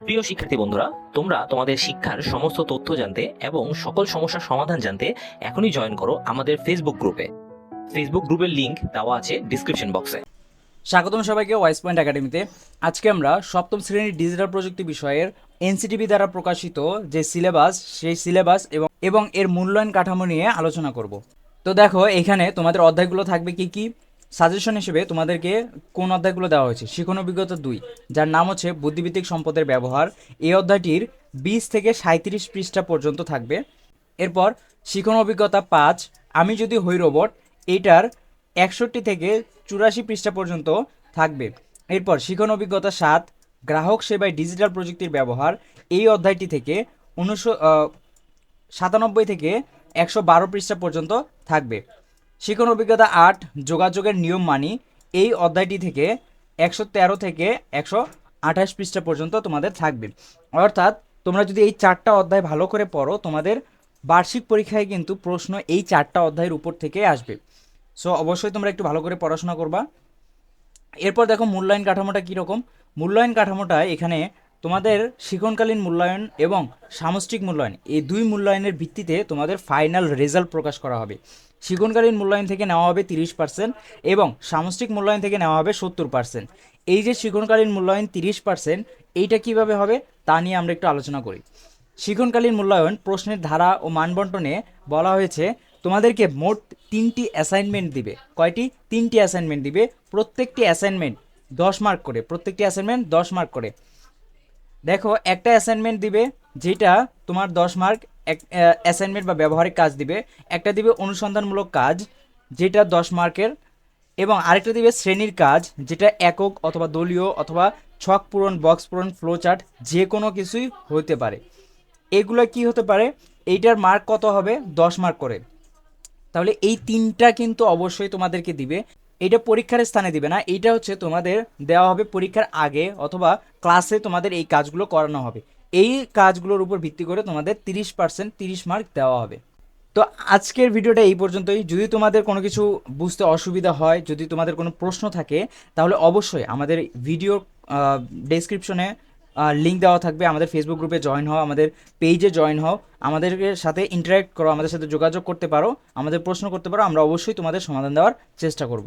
প্রিয় শিক্ষার্থী বন্ধুরা, তোমরা তোমাদের শিক্ষার সমস্ত তথ্য জানতে এবং সকল সমস্যার সমাধান জানতে এখনই জয়েন করো আমাদের ফেসবুক গ্রুপে ফেসবুক গ্রুপের লিংক দেওয়া আছে ডিসক্রিপশন বক্সে স্বাগতম সবাইকে ওয়াইস পয়েন্ট একাডেমিতে আজকে আমরা সপ্তম শ্রেণির ডিজিটাল প্রযুক্তি বিষয়ের এনসিটিভি দ্বারা প্রকাশিত যে সিলেবাস সেই সিলেবাস এবং এবং এর মূল্যায়ন কাঠামো নিয়ে আলোচনা করব। তো দেখো, এখানে তোমাদের অধ্যায়গুলো থাকবে কি কি? সাজেশন হিসেবে তোমাদেরকে কোন অধ্যায়গুলো দেওয়া হয়েছে? শিখন অভিজ্ঞতা দুই, যার নাম হচ্ছে বুদ্ধিভিত্তিক সম্পদের ব্যবহার। এই অধ্যায়টির বিশ থেকে সাঁত্রিশ পৃষ্ঠা পর্যন্ত থাকবে। এরপর শিখন অভিজ্ঞতা পাঁচ, আমি যদি হই রোবট, এইটার একষট্টি থেকে চুরাশি পৃষ্ঠা পর্যন্ত থাকবে। এরপর শিখন অভিজ্ঞতা সাত, গ্রাহক সেবায় ডিজিটাল প্রযুক্তির ব্যবহার। এই অধ্যায়টি থেকে উনিশশো সাতানব্বই থেকে একশো বারো পৃষ্ঠা পর্যন্ত থাকবে। শিখন অভিজ্ঞতা আট, যোগাযোগের নিয়ম মানি। এই অধ্যায়টি থেকে একশো তেরো থেকে একশো আঠাশ পৃষ্ঠা পর্যন্ত তোমাদের থাকবে। অর্থাৎ তোমরা যদি এই চারটা অধ্যায় ভালো করে পড়ো, তোমাদের বার্ষিক পরীক্ষায় কিন্তু প্রশ্ন এই চারটা অধ্যায়ের উপর থেকে আসবে। সো অবশ্যই তোমরা একটু ভালো করে পড়াশোনা করবা। এরপর দেখো মূল্যায়ন কাঠামোটা কীরকম? মূল্যায়ন কাঠামোটা এখানে তোমাদের শিক্ষণকালীন মূল্যায়ন এবং সামষ্টিক মূল্যায়ন, এই দুই মূল্যায়নের ভিত্তিতে তোমাদের ফাইনাল রেজাল্ট প্রকাশ করা হবে। শিক্ষণকালীন মূল্যায়ন থেকে নেওয়া হবে তিরিশ পার্সেন্ট এবং সামষ্টিক মূল্যায়ন থেকে নেওয়া হবে সত্তর পার্সেন্ট এই যে শিক্ষণকালীন মূল্যায়ন তিরিশ পার্সেন্ট এইটা কীভাবে হবে? তা নিয়ে আমরা একটু আলোচনা করি। শিক্ষণকালীন মূল্যায়ন প্রশ্নের ধারা ও মানবন্টনে বলা হয়েছে, তোমাদেরকে মোট তিনটি অ্যাসাইনমেন্ট দিবে। কয়টি? তিনটি অ্যাসাইনমেন্ট দিবে। প্রত্যেকটি অ্যাসাইনমেন্ট দশ মার্ক করে। প্রত্যেকটি অ্যাসাইনমেন্ট দশ মার্ক করে। দেখো, একটা অ্যাসাইনমেন্ট দিবে যেটা তোমার দশ মার্ক অ্যাসাইনমেন্ট বা ব্যবহারিক কাজ দিবে। একটা দিবে অনুসন্ধানমূলক কাজ, যেটা দশ মার্কের এবং আরেকটা দিবে শ্রেণির কাজ, যেটা একক অথবা দলীয় অথবা ছক পূরণ বক্স পূরণ ফ্লো চার্ট যে কোনো কিছুই হতে পারে। এগুলো কি হতে পারে? এইটার মার্ক কত হবে? দশ মার্ক করে। তাহলে এই তিনটা কিন্তু অবশ্যই তোমাদেরকে দিবে। এইটা পরীক্ষার স্থানে দিবে না। এইটা হচ্ছে তোমাদের দেওয়া হবে পরীক্ষার আগে অথবা ক্লাসে তোমাদের এই কাজগুলো করানো হবে। এই কাজগুলোর উপর ভিত্তি করে তোমাদের তিরিশ পার্সেন্ট তিরিশ মার্ক দেওয়া হবে। তো আজকের ভিডিওটা এই পর্যন্তই। যদি তোমাদের কোনো কিছু বুঝতে অসুবিধা হয়, যদি তোমাদের কোনো প্রশ্ন থাকে, তাহলে অবশ্যই আমাদের ভিডিও ডেসক্রিপশনে লিঙ্ক দেওয়া থাকবে। আমাদের ফেসবুক গ্রুপে জয়েন হও, আমাদের পেজে জয়েন হও। আমাদের সাথে ইন্টারাক্ট করো, আমাদের সাথে যোগাযোগ করতে পারো। আমাদের প্রশ্ন করতে পারো, আমরা অবশ্যই তোমাদের সমাধান দেওয়ার চেষ্টা করব।